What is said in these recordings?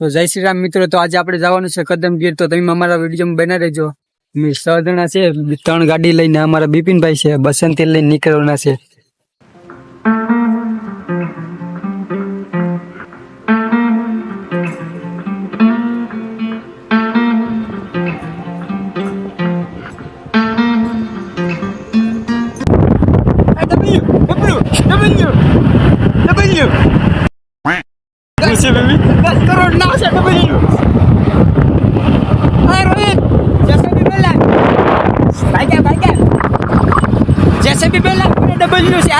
તો જય શ્રી રામ મિત્રો, તો આજે આપણે જવાનું છે કદમગીર તો તમે અમારા વીડિયો બના રહેજો. સહ જણા છે, ત્રણ ગાડી લઈને અમારા બિપિનભાઈ છે બસંતી લઈને નીકળવાના છે.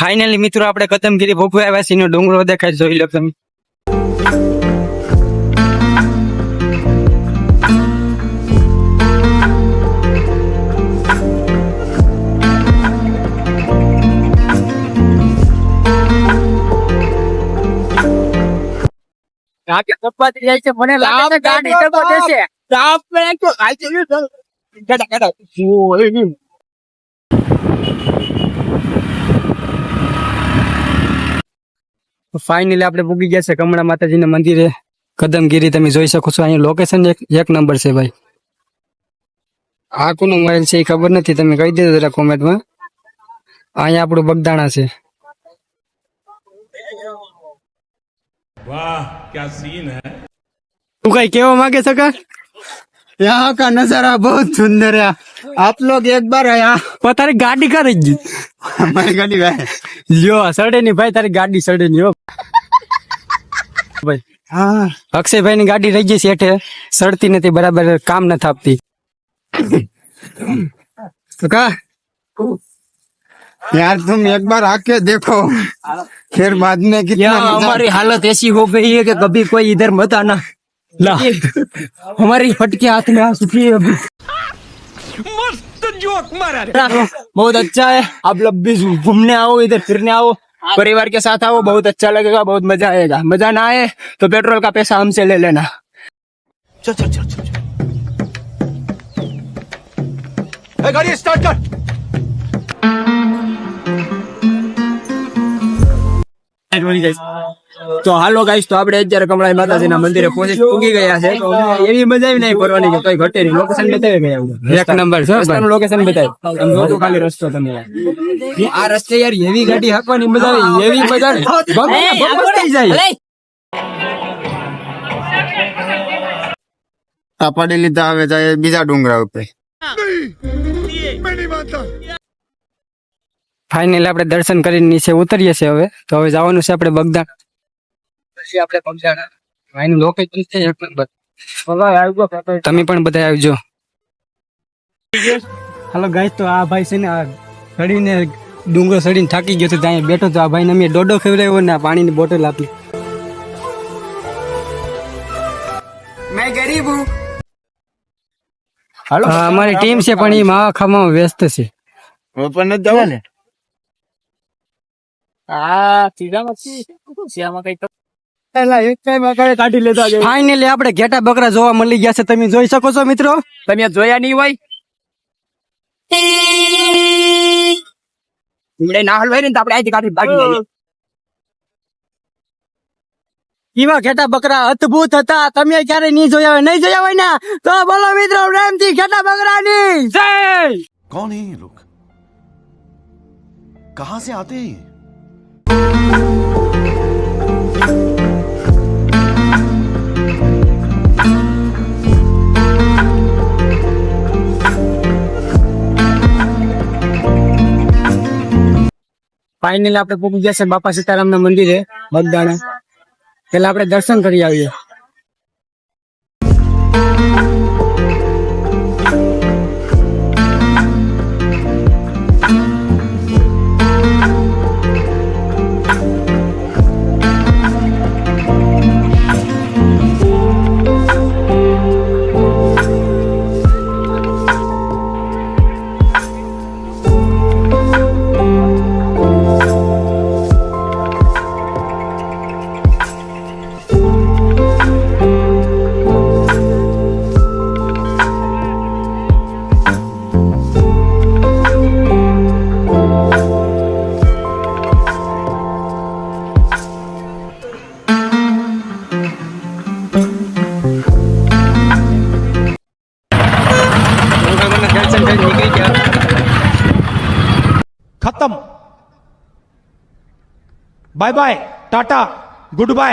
ફાઇનલી મિત્રો આપણે કદમગીરી ભોગવા આવ્યા છીએ ડુંગરો દેખાય જોઈ લો તમે. જાય છે મને લાગે છે ગાડી ટકો દેશે. ફાઇનલી આપણે પૂગી ગયા છે કમળા માતાજીના મંદિરે. કદમગીરી તમે જોઈ શકો છો. અહીંયા લોકેશન એક એક નંબર છે ભાઈ. આ કોનો મોબાઈલ છે એ ખબર નથી. તમે કહી દીધો જરા કોમેન્ટમાં. અહીંયા આપણું બગદાણા છે. વાહ ક્યા સીન હે? તું કઈ કેવા માંગે સકા यहाँ का नजारा बहुत सुंदर है आप लोग एक बार यहाँ પણ તારી ગાડી કરી ગઈ हमारी गाड़ी में લ્યો સડે ની ભાઈ તારી ગાડી સડે ની હો ભાઈ हाँ અક્ષયભાઈ ની ગાડી રહી ગઈ છે હેઠે સડતી નથી બરાબર કામ નથી આપતી તો કા यार तुम एक बार आके देखो फिर बाद में कितना यहाँ मजा- हमारी हालत ऐसी हो गई है कि कभी कोई इधर मत आना ला। हमारी फटके हाथ में आ चुकी है अभी बहुत अच्छा है। आप लोग भी घूमने आओ इधर फिरने आओ। परिवार के साथ आओ बहुत अच्छा लगेगा बहुत मज़ा आएगा। मज़ा ना आए तो पेट्रोल का पैसा हमसे ले लेना। चल चल चल गाड़ी स्टार्ट कर। તો હાલો ગાઈસ તો આપણે અત્યારે કમળાઈ માતાજીના મંદિરે પહોંચી પૂગી ગયા છે તો અમને એવી મજા આવી નહીં ફરવાની કે કઈ ઘટે નહીં લોકેશન બતાવી ગયા એક નંબર છે રસ્તાનું લોકેશન બતાવી તમે જોજો ખાલી રસ્તો તમે આ રસ્તે યાર એવી ગાડી હાંકવાની મજા આવી એવી મજા આવી. ગમે ને બકવાસ થઈ જાય આ પડી લીધા હવે જાય બીજા ડુંગરા ઉપર ફાઇનલી આપણે દર્શન કરીને નીચે ઉતરીએ છીએ હવે તો હવે જવાનું છે આપણે બગદાણ પછી આપણે બગદાણ અહીંનું લોકેશન છે એક નંબર તમે પણ બધા આવજો. હાલો ગાઈસ તો આ ભાઈ છે ને આ ચડીને ડુંગર ચડીને થાકી ગયો તો ત્યાં બેઠો તો આ ભાઈને અમે ડોડો ખવડાવ્યો ને પાણીની બોટલ આપી. મેં ગરીબ હું. હાલો અમારી ટીમ છે પણ એ માવા ખાવામાં વ્યસ્ત છે. પણ નથી જવા ને કાઢી આપણે ઘેટા બકરા જોવા મળી ગયા છે. તમે જોઈ શકો છો મિત્રો? તમે જોયા નહીં હોય? કાઢી ભાગી એવા ઘેટા બકરા અદ્ભુત હતા. તમે ક્યારે નહીં જોયા હોય? નહીં જોયા હોય ને? તો બોલો મિત્રો પ્રેમથી ઘેટા બકરાની. જય! કોણ કહા સે આતે ફાઇનલી આપણે પહોંચી જશે બાપા સીતારામ ના મંદિરે બગદાણા પેલા આપણે દર્શન કરી આવીએ. Bye bye. Tata. Goodbye.